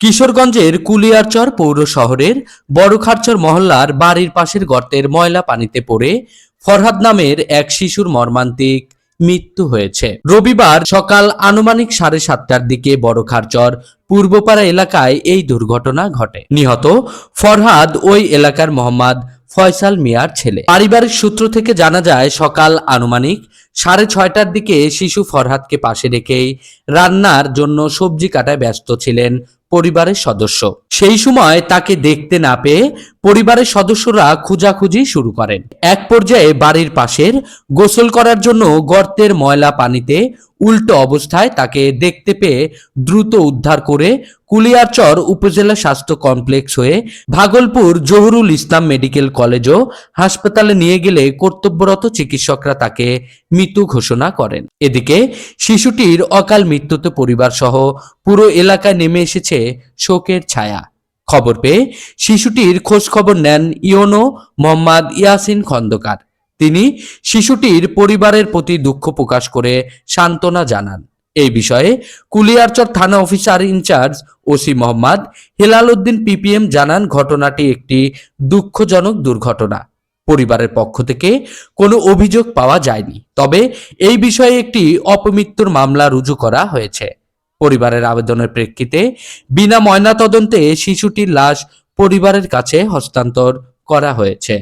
কিশোরগঞ্জের কুলিয়ারচর পৌর শহরের বড়খারচর মহল্লার বাড়ির পাশের গর্তের ময়লা পানিতে পড়ে ফরহাদ নামের এক শিশুর মর্মান্তিক মৃত্যু হয়েছে। রবিবার সকাল আনুমানিক সাড়ে সাতটার দিকে বড়খারচর পূর্বপাড়া এলাকায় এই দুর্ঘটনা ঘটে। নিহত ফরহাদ ওই এলাকার মোহাম্মদ ফয়সাল মিয়ার ছেলে। পারিবারিক সূত্র থেকে জানা যায়, সকাল আনুমানিক সাড়ে ছয়টার দিকে শিশু ফরহাদকে পাশে রেখেই রান্নার জন্য সবজি কাটায় ব্যস্ত ছিলেন পরিবারের সদস্য। সেই সময় তাকে দেখতে না পেয়ে পরিবারের সদস্যরা খোঁজাখুঁজি শুরু করেন। এক পর্যায়ে বাড়ির পাশের গোসল করার জন্য গর্তের ময়লা পানিতে উল্টো অবস্থায় তাকে দেখতে পেয়ে দ্রুত উদ্ধার করে কুলিয়ারচর উপজেলা স্বাস্থ্য কমপ্লেক্স হয়ে ভাগলপুর জহুরুল ইসলাম মেডিকেল কলেজ ও হাসপাতালে নিয়ে গেলে কর্তব্যরত চিকিৎসকরা তাকে মৃত্যু ঘোষণা করেন। এদিকে শিশুটির অকাল মৃত্যুতে পরিবার সহ পুরো এলাকায় নেমে এসেছে শোকের ছায়া। খবর পেয়ে শিশুটির খোঁজ খবর নেন ইওনো মোহাম্মদ ইয়াসিন খন্দকার। তিনি শিশুটির পরিবারের প্রতি দুঃখ প্রকাশ করে সান্ত্বনা জানান। এই বিষয়ে কুলিয়ারচর থানা officer in charge OC Mohammad Helal Uddin PPM জানান, ঘটনাটি একটি দুঃখজনক দুর্ঘটনা। পরিবারের পক্ষ থেকে কোনো অভিযোগ পাওয়া যায়নি। তবে এই বিষয়ে একটি অপমৃত্যুর মামলা রুজু করা হয়েছে। পরিবারের আবেদনের প্রেক্ষিতে বিনা ময়নাতদন্তে শিশুটির লাশ পরিবারের কাছে হস্তান্তর করা হয়েছে।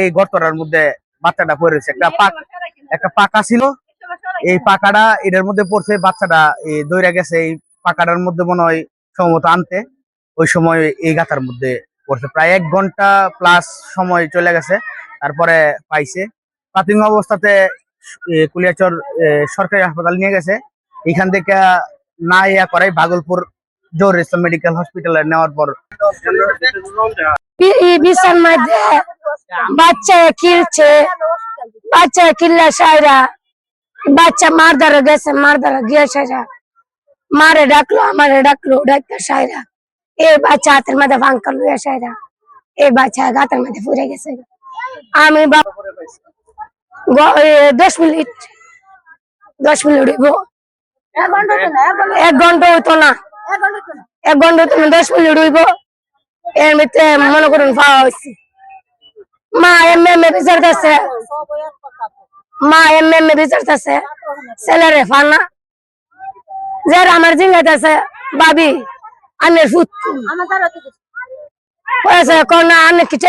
এই গর্তটার মধ্যে বাচ্চাটা পড়েছে একটা একটা পাকা ছিল। এই পাকাটা এটার মধ্যে পড়ছে, বাচ্চাটা দৌড়ে গেছে। এই পাকাটার মধ্যে মনে হয় সম্ভবত আনতে। ওই সময় এই গাথার মধ্যে পড়ছে। প্রায় এক ঘণ্টা প্লাস সময় চলে গেছে। তারপরে পাইছে। প্রাথমিক অবস্থাতে কুলিয়াচর সরকারি হাসপাতাল নিয়ে গেছে। এখান থেকে না ইয়া করাই ভাগলপুর জহুর ইসলাম মেডিকেল হসপিটালে নেওয়ার পর। বি- এই বিছার মধ্যে বাচ্চা কিলছে বাচ্চা কিল্লা সাইরা, বাচ্চা মার গেছে, মার গিয়ে সাইরা। মারে ডাকলো, আমারে ডাকলো, ডাকতে সাইরা। এই বাচ্চা হাতের মধ্যে ভাঙকা লুয়ে সাইরা। এই বাচ্চা গাতের মধ্যে ফুরে গেছে। আমি দশ মিনিট দশ মিনিট উড়িব। এক ঘণ্টা হইতো না এক ঘণ্টা হইতো না। দশ মিনিট উড়িব এর মধ্যে মনে করুন পাওয়া হয়েছে মা এম এম এ বিচার আছে। মা এম এম এ বিচার আছে। ছেলেরে ফানা যার আমার জিঙ্গাত আছে বাবি ফুট কয়েছে কোন আনে কিছু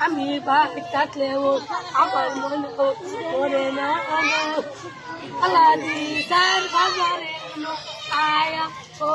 আমি বাড়ি থাকলেও আমার মনে করে না আলাদি দিদার বাজারে আয়া ও